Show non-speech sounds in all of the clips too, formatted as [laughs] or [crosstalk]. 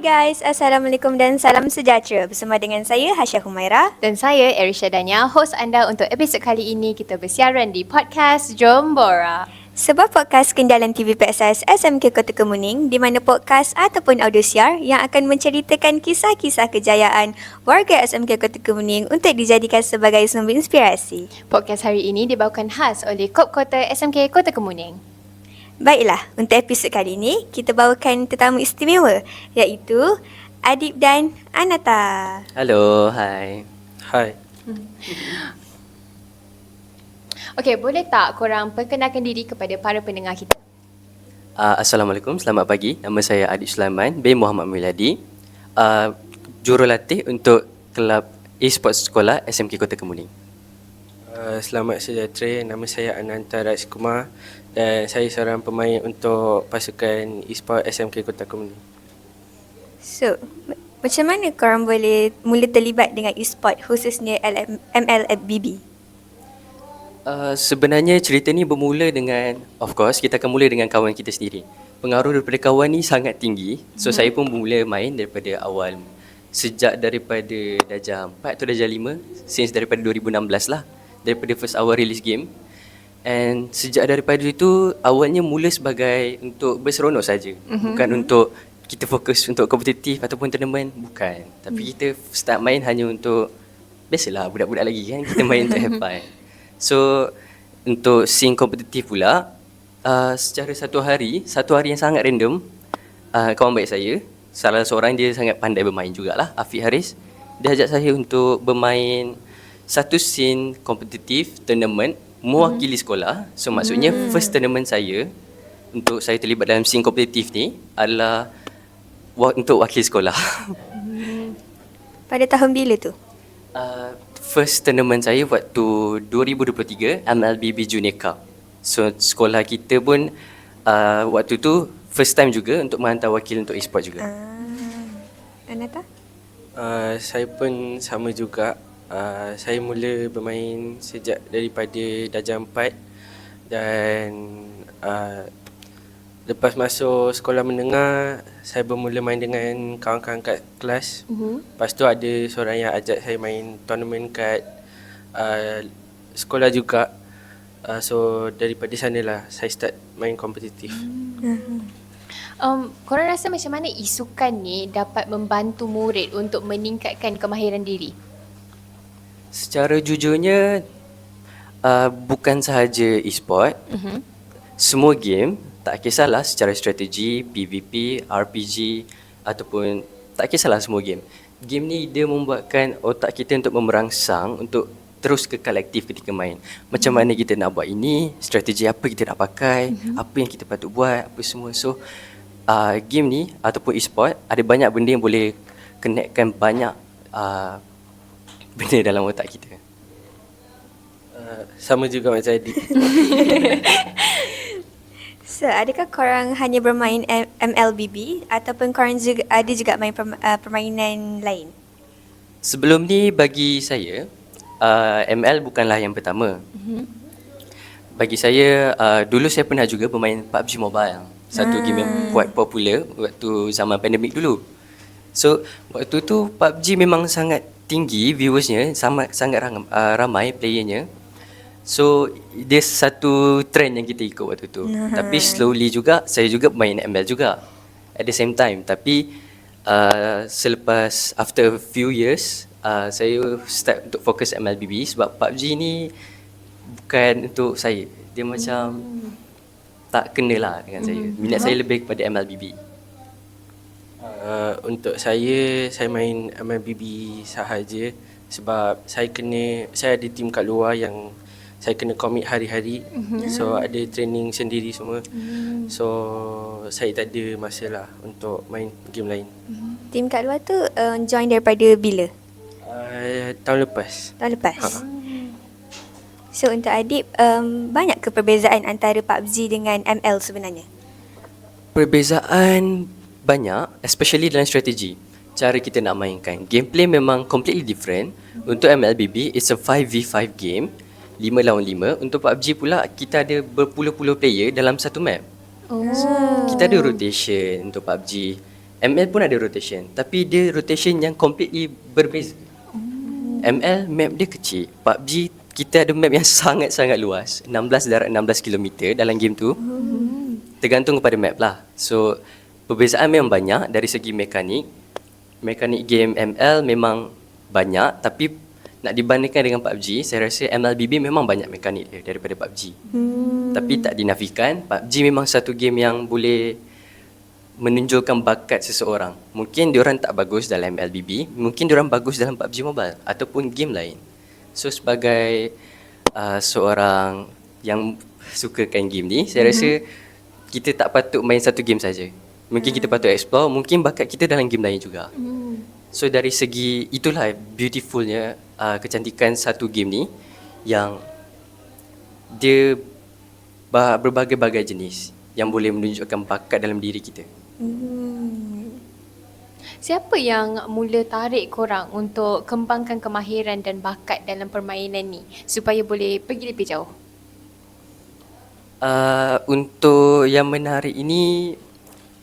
guys, Assalamualaikum dan salam sejahtera bersama dengan saya Hasya Humaira Dan saya Erisha Dania, host anda untuk episod kali ini kita bersiaran di podcast Jombora. sebuah podcast kendalan TV PSS SMK Kota Kemuning di mana podcast ataupun audio siar yang akan menceritakan kisah-kisah kejayaan warga SMK Kota Kemuning untuk dijadikan sebagai sumber inspirasi. Podcast hari ini dibawakan khas oleh Kop Kota SMK Kota Kemuning. Baiklah, untuk episod kali ini kita bawakan tetamu istimewa iaitu Adib dan Anata. Halo, hai. Hai, [laughs] Okey, boleh tak korang perkenalkan diri kepada para pendengar kita? Uh, Assalamualaikum, selamat pagi. Nama saya Adib Sulaiman bin Muhammad Miladi. Uh, jurulatih untuk kelab e-sports sekolah SMK Kota Kemuning. uh, selamat sejahtera. Nama saya Ananta Raj Kumar dan saya seorang pemain untuk pasukan e-sport SMK Kota Kemuning. So, macam mana korang boleh mula terlibat dengan e-sport khususnya LM, MLFBB? Uh, sebenarnya cerita ni bermula dengan, of course, kita akan mula dengan kawan kita sendiri. Pengaruh daripada kawan ni sangat tinggi. So, hmm. saya pun mula main daripada awal. Sejak daripada darjah 4 atau darjah 5. Since daripada 2016 lah. Daripada first hour release game. And sejak daripada itu, awalnya mula sebagai untuk berseronok saja. Mm-hmm. Bukan untuk kita fokus untuk kompetitif ataupun tournament. Bukan. Tapi kita start main hanya untuk, biasalah budak-budak lagi kan. Kita main untuk have [laughs] fun. So untuk scene kompetitif pula uh, secara satu hari, satu hari yang sangat random, uh, kawan baik saya, salah seorang dia sangat pandai bermain jugalah, Afiq Haris. Dia ajak saya untuk bermain satu scene kompetitif tournament mewakili sekolah. So maksudnya first tournament saya untuk saya terlibat dalam scene kompetitif ni adalah wa- untuk wakil sekolah. Pada tahun bila tu? Uh, first tournament saya waktu 2023 MLBB Junior Cup. So sekolah kita pun uh, waktu tu first time juga untuk menghantar wakil untuk e-sport juga. Ah, Anata? Uh, saya pun sama juga. Uh, saya mula bermain sejak daripada darjah 4 dan uh, lepas masuk sekolah menengah saya bermula main dengan kawan-kawan kat kelas. Uh-huh. Lepas tu ada seorang yang ajak saya main tournament kat uh, sekolah juga. Uh, so daripada sanalah saya start main kompetitif. Um, korang rasa macam mana isukan ni dapat membantu murid untuk meningkatkan kemahiran diri? Secara jujurnya uh, bukan sahaja e-sport. Mhm. Semua game tak kisahlah secara strategi, PVP, RPG ataupun tak kisahlah semua game. Game ni dia membuatkan otak kita untuk memerangsang untuk terus kekal aktif ketika main. Macam mana kita nak buat ini, strategi apa kita nak pakai, apa yang kita patut buat, apa semua. So uh, game ni ataupun e-sport ada banyak benda yang boleh connectkan banyak uh, benda dalam otak kita. Uh, sama juga macam Adik. [laughs] So, adakah korang hanya bermain M- MLBB ataupun korang juga ada juga main perma- uh, permainan lain? Sebelum ni bagi saya uh, ML bukanlah yang pertama. Mm-hmm. Bagi saya uh, dulu saya pernah juga bermain PUBG Mobile. Satu ah. game yang quite popular waktu zaman pandemik dulu. So waktu tu PUBG memang sangat tinggi viewersnya, sangat sangat uh, ramai playernya. So dia satu trend yang kita ikut waktu tu. Tapi slowly juga saya juga main ML juga at the same time. Tapi uh, selepas after a few years uh, saya start untuk fokus MLBB sebab PUBG ni bukan untuk saya. Dia macam tak kena lah dengan saya. Minat saya lebih kepada MLBB. Uh, untuk saya, saya main MLBB sahaja sebab saya kena, saya ada tim kat luar yang saya kena commit hari-hari. Mm-hmm. So ada training sendiri semua. Mm-hmm. So saya tak ada masa lah untuk main game lain. Mm-hmm. Tim kat luar tu uh, join daripada bila? Uh, tahun lepas. Tahun lepas? So, untuk Adib, um, banyak ke perbezaan antara PUBG dengan ML sebenarnya? Perbezaan banyak, especially dalam strategi. Cara kita nak mainkan. Gameplay memang completely different. Untuk MLBB, it's a 5v5 game. 5 lawan 5. Untuk PUBG pula, kita ada berpuluh-puluh player dalam satu map. Oh. Kita ada rotation untuk PUBG. ML pun ada rotation tapi dia rotation yang completely berbeza. ML map dia kecil. PUBG kita ada map yang [laughs] sangat-sangat luas. 16 darat 16 km dalam game tu. Tergantung kepada map lah. So perbezaan memang banyak dari segi mekanik. Mekanik game ML memang banyak tapi nak dibandingkan dengan PUBG, saya rasa MLBB memang banyak mekanik dia daripada PUBG. Hmm. Tapi tak dinafikan, PUBG memang satu game yang boleh menunjukkan bakat seseorang. Mungkin diorang tak bagus dalam MLBB, mungkin diorang bagus dalam PUBG Mobile ataupun game lain. So sebagai uh, seorang yang sukakan game ni, saya rasa kita tak patut main satu game saja. Mungkin kita patut explore, mungkin bakat kita dalam game lain juga. So dari segi itulah beautifulnya uh, kecantikan satu game ni yang dia ba- berbagai-bagai jenis yang boleh menunjukkan bakat dalam diri kita. Siapa yang mula tarik korang untuk kembangkan kemahiran dan bakat dalam permainan ni supaya boleh pergi lebih jauh? Uh, untuk yang menarik ini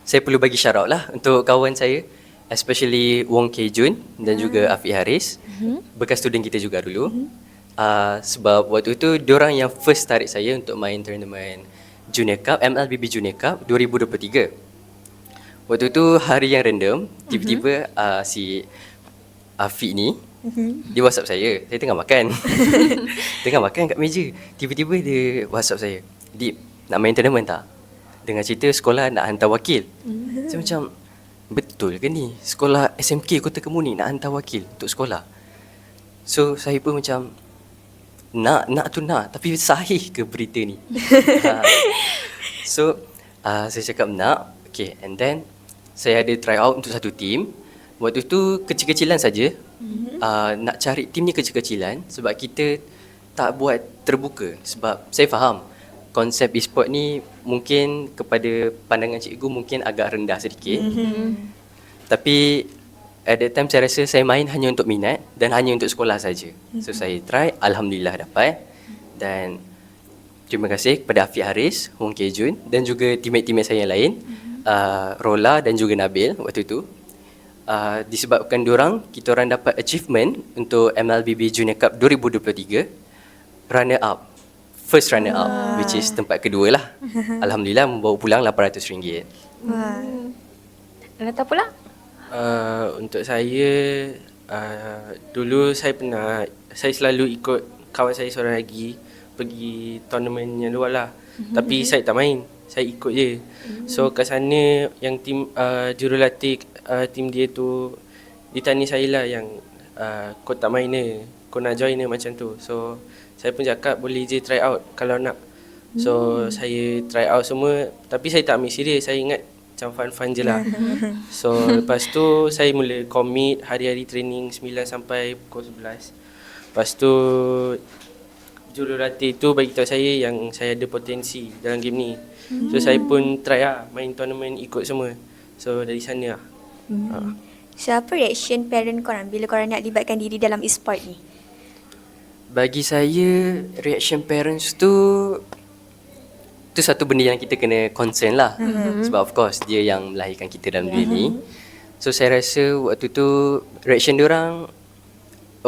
saya perlu bagi shout out lah untuk kawan saya especially Wong Kee Jun dan juga Afiq Haris bekas student kita juga dulu uh, sebab waktu tu diorang yang first tarik saya untuk main tournament Junior Cup MLBB Junior Cup 2023 Waktu tu hari yang random tiba-tiba uh, si Afiq ni dia WhatsApp saya. Saya tengah makan. [laughs] tengah makan kat meja. Tiba-tiba dia WhatsApp saya. Dip, nak main tournament tak? Dengan cerita sekolah nak hantar wakil. Saya macam betul ke ni? Sekolah SMK Kota Kemuning nak hantar wakil untuk sekolah. So saya pun macam nak nak tu nak tapi sahih ke berita ni? [laughs] ha. So uh, saya cakap nak. Okay and then saya ada try out untuk satu team. Waktu tu kecil-kecilan saja. Mm-hmm. Uh, nak cari team ni kecil-kecilan sebab kita tak buat terbuka sebab saya faham konsep e-sport ni mungkin kepada pandangan cikgu mungkin agak rendah sedikit. Mm-hmm. Tapi at that time saya rasa saya main hanya untuk minat dan hanya untuk sekolah saja. Mm-hmm. So saya try alhamdulillah dapat dan terima kasih kepada Afiq Haris, Hong Kee Jun dan juga teammate-teammate saya yang lain. Mm-hmm uh, Rola dan juga Nabil waktu itu uh, disebabkan diorang kita orang dapat achievement untuk MLBB Junior Cup 2023 runner up first runner up wow. which is tempat kedua lah [laughs] alhamdulillah membawa pulang RM800 Wah. Renata pula? Uh, untuk saya uh, dulu saya pernah saya selalu ikut kawan saya seorang lagi pergi tournament yang luar lah. Mm-hmm. Tapi saya tak main. Saya ikut je. Mm-hmm. So kat sana yang tim uh, jurulatih uh, tim dia tu dia tanya saya lah yang uh, kau tak main ni, kau nak join ni macam tu. So saya pun cakap boleh je try out kalau nak. So mm. saya try out semua tapi saya tak ambil serius. Saya ingat macam fun-fun je lah. [laughs] So lepas tu saya mula commit hari-hari training 9 sampai pukul 11. Lepas tu jurulatih tu bagi tahu saya yang saya ada potensi dalam game ni. So saya pun try lah main tournament ikut semua. So dari sana lah. Hmm. Ha. So apa reaction parent korang bila korang nak libatkan diri dalam e-sport ni? Bagi saya reaction parents tu tu satu benda yang kita kena concern lah. Mm-hmm. sebab of course dia yang melahirkan kita dalam dunia ni. So saya rasa waktu tu reaction dia orang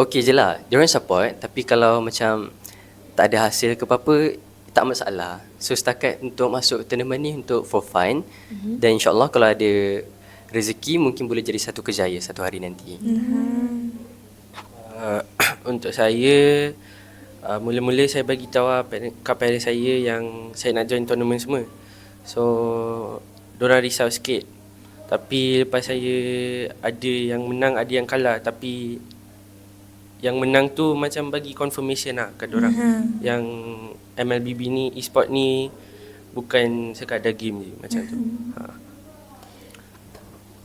okey je lah. Dia orang support tapi kalau macam tak ada hasil ke apa-apa tak masalah. So setakat untuk masuk tournament ni untuk for fun mm-hmm. dan insyaallah kalau ada rezeki mungkin boleh jadi satu kejaya satu hari nanti. Mm-hmm. Uh, untuk saya uh, mula-mula saya bagi tahu lah kat parents saya yang saya nak join tournament semua. So diorang risau sikit. Tapi lepas saya ada yang menang, ada yang kalah tapi yang menang tu macam bagi confirmation lah kat diorang. Mhm. Yang MLBB ni e-sport ni bukan sekadar game je macam tu. Ha.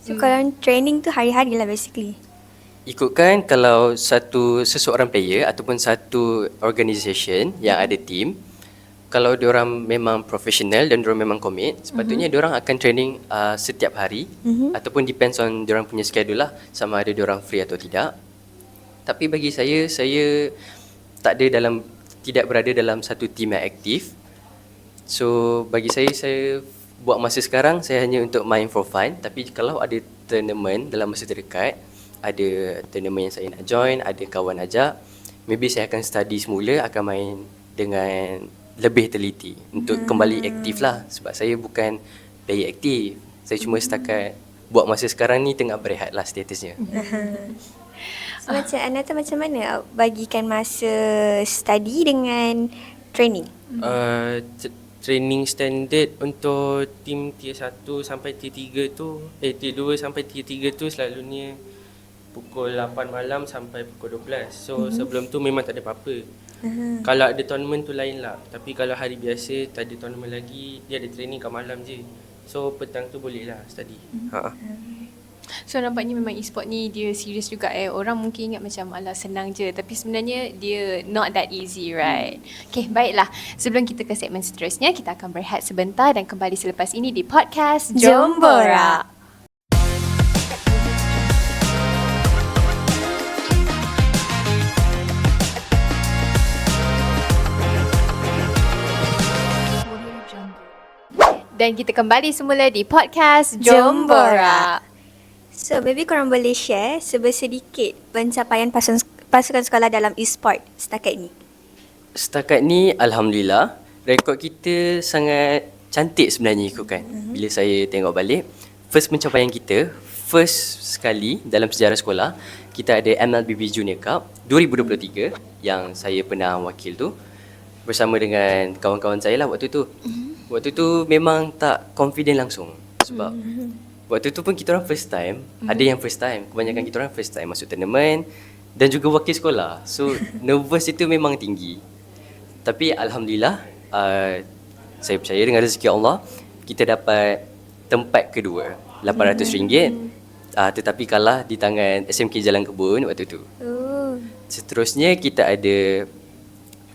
So korang training tu hari-hari lah basically. Ikutkan kalau satu seseorang player ataupun satu organisation yang ada team kalau diorang memang profesional dan diorang memang commit sepatutnya diorang akan training uh, setiap hari. Mhm. ataupun depends on diorang punya schedule lah sama ada diorang free atau tidak. Tapi bagi saya saya tak ada dalam tidak berada dalam satu team yang aktif. So bagi saya saya buat masa sekarang saya hanya untuk main for fun. Tapi kalau ada tournament dalam masa terdekat, ada tournament yang saya nak join, ada kawan ajak, maybe saya akan study semula akan main dengan lebih teliti untuk kembali aktif lah sebab saya bukan player aktif. Saya cuma setakat buat masa sekarang ni tengah berehat lah statusnya. [laughs] So, macam Anata macam mana bagikan masa study dengan training? Uh, t- training standard untuk tim tier 1 sampai tier 3 tu eh tier 2 sampai tier 3 tu selalunya pukul 8 malam sampai pukul 12. So mm-hmm. sebelum tu memang tak ada apa-apa. Uh-huh. Kalau ada tournament tu lain lah. Tapi kalau hari biasa tak ada tournament lagi, dia ada training kat malam je. So petang tu boleh lah study. Mm-hmm. Ha. So nampaknya memang e-sport ni dia serius juga eh. Orang mungkin ingat macam alah senang je tapi sebenarnya dia not that easy right. Okay baiklah. Sebelum kita ke segmen seterusnya kita akan berehat sebentar dan kembali selepas ini di podcast Jom Borak. Dan kita kembali semula di podcast Jom Borak. So, maybe korang boleh share sebersedikit pencapaian pasukan, pasukan sekolah dalam e-sport setakat ni. Setakat ni Alhamdulillah Rekod kita sangat cantik sebenarnya ikutkan mm-hmm. Bila saya tengok balik First pencapaian kita First sekali dalam sejarah sekolah Kita ada MLBB Junior Cup 2023 Yang saya pernah wakil tu Bersama dengan kawan-kawan saya lah waktu tu mm-hmm. Waktu tu memang tak confident langsung Sebab mm-hmm. [laughs] Waktu tu pun kita orang first time mm-hmm. Ada yang first time. Kebanyakan kita orang first time masuk tournament Dan juga wakil sekolah. So [laughs] nervous itu memang tinggi. Tapi Alhamdulillah uh, Saya percaya dengan rezeki Allah Kita dapat tempat kedua RM800 uh, Tetapi kalah di tangan SMK Jalan Kebun waktu tu. Oh. Seterusnya kita ada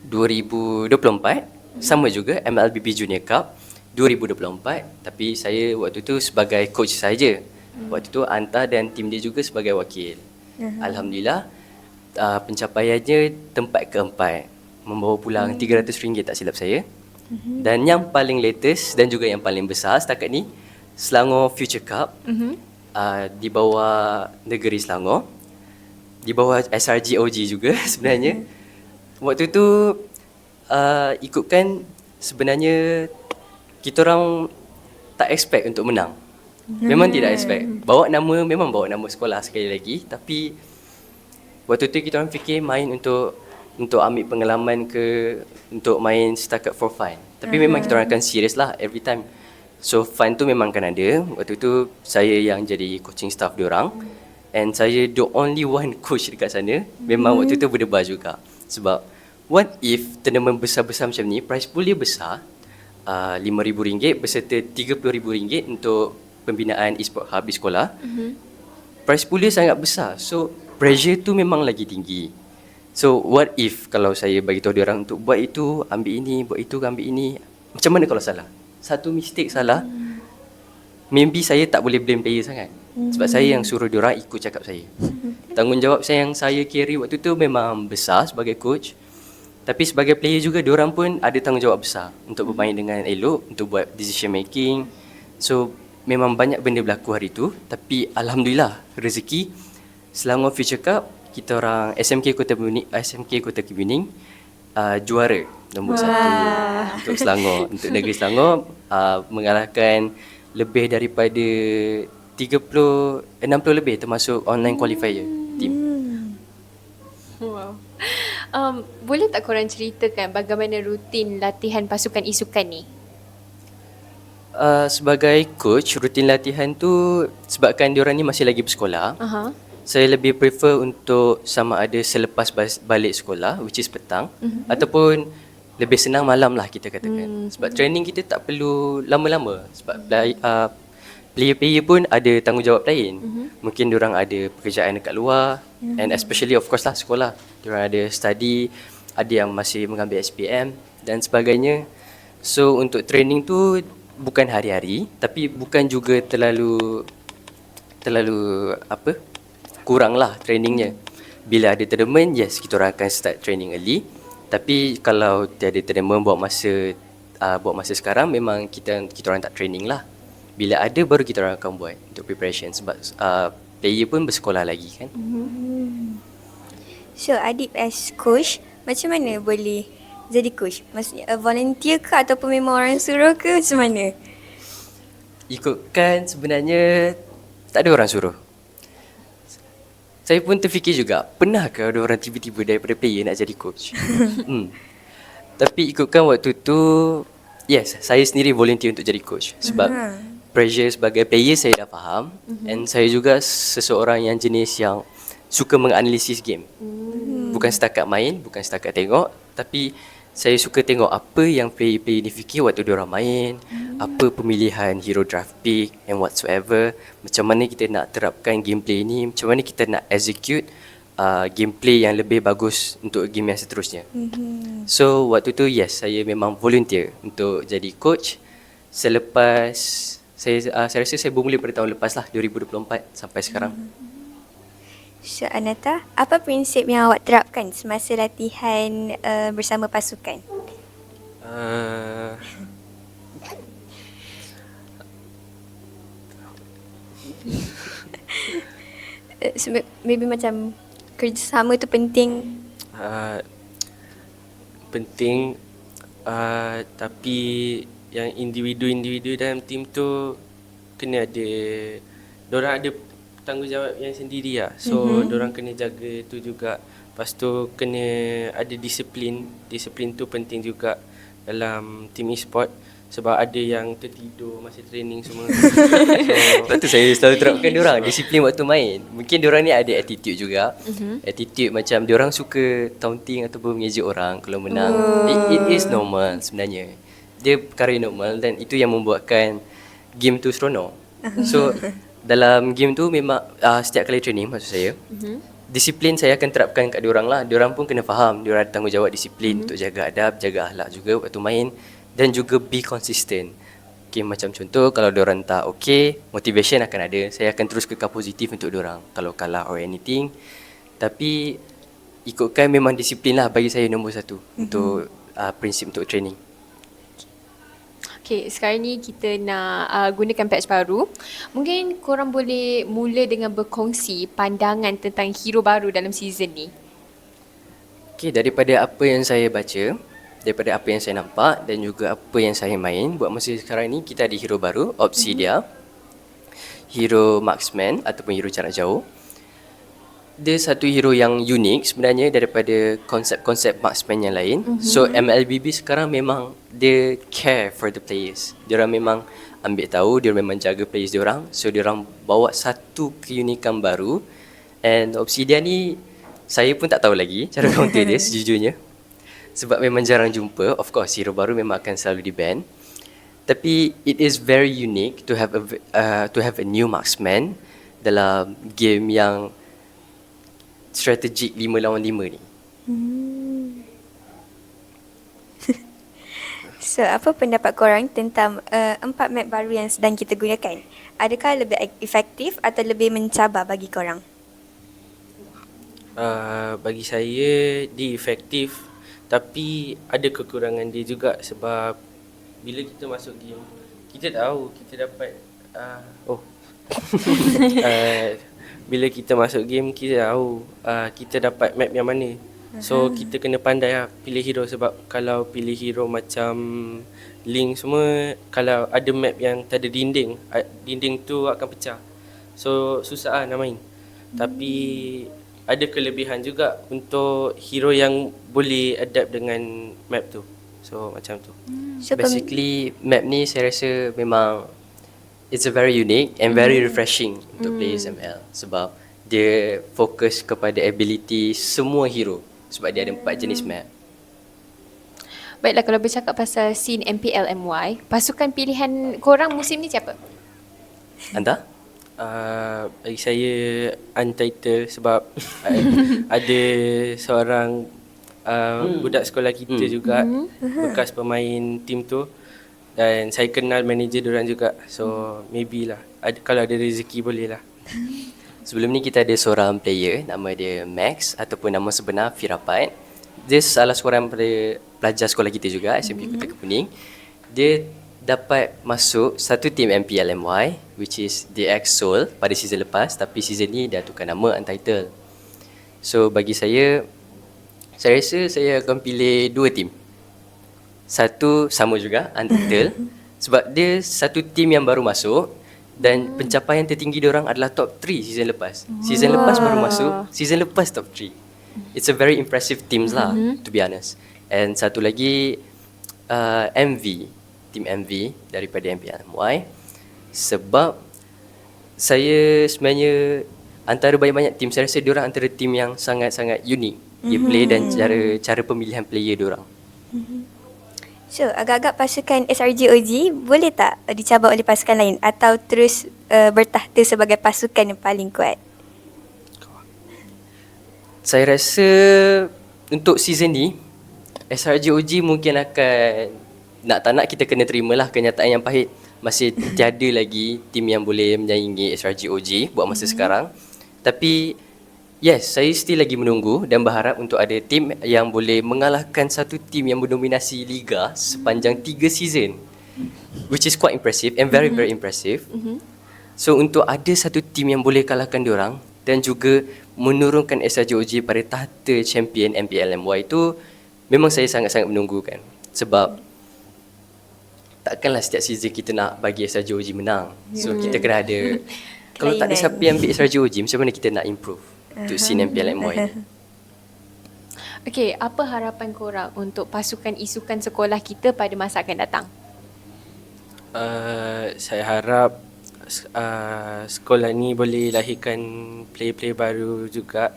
2024 Sama juga MLBB Junior Cup 2024 Tapi saya waktu tu sebagai coach saja. Waktu tu Anta dan tim dia juga sebagai wakil Alhamdulillah uh, Pencapaiannya tempat keempat membawa pulang RM300 tak silap saya. Mm-hmm. Dan yang paling latest dan juga yang paling besar setakat ni Selangor Future Cup mm-hmm. uh, di bawah negeri Selangor di bawah SRG OG juga [laughs] sebenarnya. Mm-hmm. Waktu tu uh, ikutkan sebenarnya kita orang tak expect untuk menang. Memang mm-hmm. tidak expect. Bawa nama memang bawa nama sekolah sekali lagi tapi waktu tu kita orang fikir main untuk untuk ambil pengalaman ke untuk main setakat for fun. Tapi uh-huh. memang kita orang akan serius lah every time. So fun tu memang akan ada. Waktu tu saya yang jadi coaching staff diorang and saya the only one coach dekat sana. Memang uh-huh. waktu tu berdebar juga. Sebab what if tournament besar-besar macam ni prize pool dia besar uh, RM5,000 berserta RM30,000 untuk pembinaan e-sport habis sekolah. Uh-huh. Prize pool dia sangat besar. So pressure tu memang lagi tinggi. So what if kalau saya bagi tahu dia orang untuk buat itu, ambil ini, buat itu, ambil ini. Macam mana kalau salah? Satu mistake salah. Maybe saya tak boleh blame player sangat. Sebab saya yang suruh dia orang ikut cakap saya. [laughs] Tanggungjawab saya yang saya carry waktu tu memang besar sebagai coach. Tapi sebagai player juga dia orang pun ada tanggungjawab besar untuk bermain dengan elok, untuk buat decision making. So memang banyak benda berlaku hari tu, tapi alhamdulillah rezeki Selangor Future Cup kita orang SMK Kota Kemuning, SMK Kota Kemuning uh, juara nombor Wah. satu untuk Selangor, [laughs] untuk negeri Selangor uh, mengalahkan lebih daripada 30, 60 lebih termasuk online qualifier team. Wow. Um, boleh tak korang ceritakan bagaimana rutin latihan pasukan isukan ni? Uh, sebagai coach, rutin latihan tu sebabkan diorang ni masih lagi bersekolah. Uh-huh saya lebih prefer untuk sama ada selepas balik sekolah which is petang mm-hmm. ataupun lebih senang malam lah kita katakan mm-hmm. sebab training kita tak perlu lama-lama sebab mm-hmm. uh, player-player pun ada tanggungjawab lain mm-hmm. mungkin orang ada pekerjaan dekat luar mm-hmm. and especially of course lah sekolah orang ada study ada yang masih mengambil SPM dan sebagainya so untuk training tu bukan hari-hari tapi bukan juga terlalu terlalu apa kurang lah trainingnya. Bila ada tournament, yes kita orang akan start training early. Tapi kalau tiada tournament buat masa uh, buat masa sekarang memang kita kita orang tak training lah. Bila ada baru kita orang akan buat untuk preparation sebab uh, player pun bersekolah lagi kan. So Adib as coach, macam mana boleh jadi coach? Maksudnya uh, volunteer ke ataupun memang orang suruh ke macam mana? Ikutkan sebenarnya tak ada orang suruh. Saya pun terfikir juga, pernah ke ada orang tiba-tiba daripada player nak jadi coach? [laughs] hmm. Tapi ikutkan waktu tu, yes, saya sendiri volunteer untuk jadi coach. Sebab pressure sebagai player saya dah faham and saya juga seseorang yang jenis yang suka menganalisis game. Bukan setakat main, bukan setakat tengok, tapi saya suka tengok apa yang player-player ni fikir waktu dia orang main, apa pemilihan hero draft pick and whatsoever, macam mana kita nak terapkan gameplay ni, macam mana kita nak execute uh, gameplay yang lebih bagus untuk game yang seterusnya. So waktu tu yes, saya memang volunteer untuk jadi coach. Selepas saya uh, saya rasa saya bermula pada tahun lepas lah 2024 sampai sekarang. So Anata, apa prinsip yang awak terapkan semasa latihan uh, bersama pasukan? Uh, Uh, so, ma- maybe macam kerjasama tu penting. uh, penting uh, tapi yang individu-individu dalam tim tu kena ada orang ada tanggungjawab yang sendiri lah. So mm-hmm. orang kena jaga tu juga. Lepas tu kena ada disiplin. Disiplin tu penting juga dalam tim e-sport sebab ada yang tertidur masa training semua. [laughs] so, tu saya selalu terapkan [laughs] dia orang disiplin waktu main. Mungkin dia orang ni ada attitude juga. Mm-hmm. Attitude macam dia orang suka taunting ataupun mengejek orang kalau menang. It, it is normal sebenarnya. Dia perkara yang normal dan itu yang membuatkan game tu seronok. So [laughs] dalam game tu memang uh, setiap kali training maksud saya. Mm-hmm. Disiplin saya akan terapkan kat diorang lah. Diorang pun kena faham. Diorang ada tanggungjawab disiplin mm-hmm. untuk jaga adab, jaga akhlak juga waktu main dan juga be consistent. Okay, macam contoh kalau diorang tak okay, motivation akan ada. Saya akan terus kekal positif untuk diorang kalau kalah or anything. Tapi ikutkan memang disiplin lah bagi saya nombor satu mm-hmm. untuk uh, prinsip untuk training. Okay, sekarang ni kita nak uh, gunakan patch baru. Mungkin korang boleh mula dengan berkongsi pandangan tentang hero baru dalam season ni. Okay, daripada apa yang saya baca, daripada apa yang saya nampak dan juga apa yang saya main buat masa sekarang ni kita ada hero baru, Obsidia. Hero marksman ataupun hero jarak jauh. Dia satu hero yang unik sebenarnya daripada konsep-konsep marksman yang lain. Mm-hmm. So MLBB sekarang memang dia care for the players. Dia orang memang ambil tahu, dia memang jaga players dia orang. So dia orang bawa satu keunikan baru. And Obsidian ni saya pun tak tahu lagi cara [laughs] counter dia sejujurnya. Sebab memang jarang jumpa. Of course hero baru memang akan selalu di ban. Tapi it is very unique to have a uh, to have a new marksman dalam game yang strategik 5 lawan 5 ni. [laughs] So apa pendapat korang tentang uh, empat map baru yang sedang kita gunakan? Adakah lebih efektif atau lebih mencabar bagi korang? uh, bagi saya dia efektif tapi ada kekurangan dia juga sebab bila kita masuk game kita tahu kita dapat uh, oh [laughs] uh, bila kita masuk game kita tahu uh, kita dapat map yang mana. So kita kena pandai lah pilih hero sebab kalau pilih hero macam link semua kalau ada map yang tak ada dinding uh, dinding tu akan pecah. So susah lah nak main. Tapi ada kelebihan juga untuk hero yang boleh adapt dengan map tu. So macam tu. So pem- Basically map ni saya rasa memang it's a very unique and very refreshing untuk players ML sebab dia fokus kepada ability semua hero sebab dia ada empat jenis map. Baiklah kalau bercakap pasal scene MPL MY, pasukan pilihan korang musim ni siapa? Anda? Uh, bagi saya untitled sebab [laughs] ada seorang uh, budak sekolah kita juga bekas pemain tim tu dan saya kenal manager diorang juga so maybe lah ada, kalau ada rezeki boleh lah [laughs] Sebelum ni kita ada seorang player nama dia Max ataupun nama sebenar Firapat. Dia salah seorang pelajar sekolah kita juga SMP Kota Kepuning. Dia dapat masuk satu tim MPLMY which is DX Seoul pada season lepas tapi season ni dah tukar nama Untitled. So bagi saya saya rasa saya akan pilih dua tim. Satu sama juga Untitled [laughs] sebab dia satu tim yang baru masuk dan pencapaian tertinggi orang adalah top 3 season lepas. Season lepas baru masuk, season lepas top 3. It's a very impressive teams lah to be honest. And satu lagi uh, MV, tim MV daripada MPLMY sebab saya sebenarnya antara banyak-banyak tim saya rasa diorang antara tim yang sangat-sangat unik. Dia play dan cara cara pemilihan player diorang. So, agak-agak pasukan SRGOG boleh tak uh, dicabar oleh pasukan lain atau terus uh, bertahta sebagai pasukan yang paling kuat? Saya rasa untuk season ni SRGOG mungkin akan nak tak nak kita kena terimalah kenyataan yang pahit masih tiada lagi tim yang boleh menyaingi SRGOG buat masa sekarang. Tapi yes, saya still lagi menunggu dan berharap untuk ada tim yang boleh mengalahkan satu tim yang mendominasi liga sepanjang tiga season. Which is quite impressive and very very impressive. So untuk ada satu tim yang boleh kalahkan diorang dan juga menurunkan SRGOG pada tahta champion MPLMY itu memang saya sangat-sangat menunggukan. Sebab takkanlah setiap season kita nak bagi SRGOG menang. So kita kena ada [laughs] kalau tak ada siapa yang ambil SRGOG macam mana kita nak improve untuk scene MPLMY ni. Okay, apa harapan korang untuk pasukan isukan sekolah kita pada masa akan datang? Uh, saya harap uh, sekolah ni boleh lahirkan player-player baru juga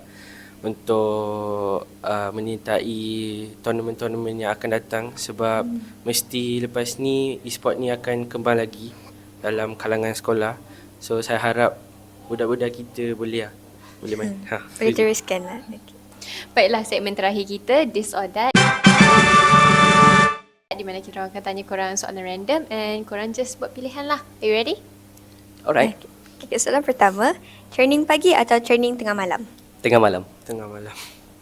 untuk uh, menyertai tournament-tournament yang akan datang sebab hmm. mesti lepas ni e-sport ni akan kembang lagi dalam kalangan sekolah. So saya harap budak-budak kita boleh lah. Boleh main. Ha, Boleh teruskan lah. Okay. Baiklah, segmen terakhir kita, This or That. Di mana kita akan tanya korang soalan random and korang just buat pilihan lah. Are you ready? Alright. Okay, soalan pertama. Training pagi atau training tengah malam? Tengah malam. Tengah malam.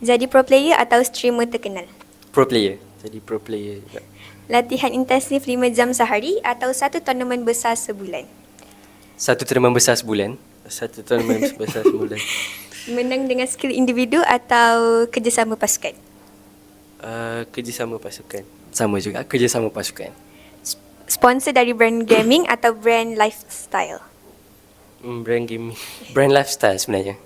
Jadi pro player atau streamer terkenal? Pro player. Jadi pro player juga. Latihan intensif 5 jam sehari atau satu tournament besar sebulan? Satu tournament besar sebulan. Satu tournament sebesar sebulan. Menang dengan skill individu atau kerjasama pasukan? Uh, kerjasama pasukan. Sama juga kerjasama pasukan. Sponsor dari brand gaming [coughs] atau brand lifestyle? Hmm, brand gaming. Brand lifestyle sebenarnya.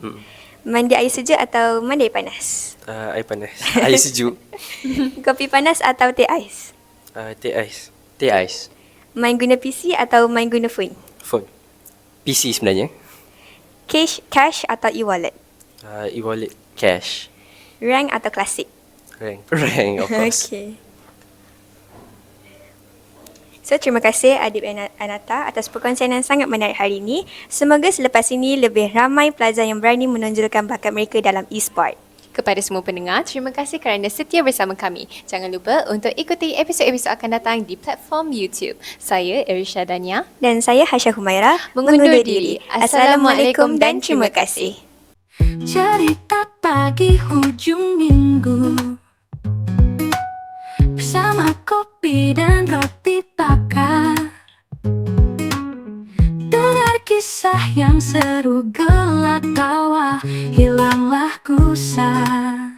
Hmm. Mandi air sejuk atau mandi air panas? Uh, air panas. [laughs] Air sejuk. [laughs] Kopi panas atau teh ais? Uh, teh ais. Teh ais. Main guna PC atau main guna phone? Phone. PC sebenarnya. Cash, cash atau e-wallet? Uh, e-wallet. Cash. Rank atau klasik? Rank. [laughs] Rank of course. Okay. So, terima kasih Adib Ana- Anata atas perkongsian yang sangat menarik hari ini. Semoga selepas ini lebih ramai pelajar yang berani menonjolkan bakat mereka dalam e-sport. Kepada semua pendengar, terima kasih kerana setia bersama kami. Jangan lupa untuk ikuti episod-episod akan datang di platform YouTube. Saya Erisha Dania. Dan saya Hasya Humaira Mengundur diri. Assalamualaikum dan terima kasih. Cerita pagi hujung minggu Bersama kopi dan kisah yang seru gelak tawa Hilanglah gusar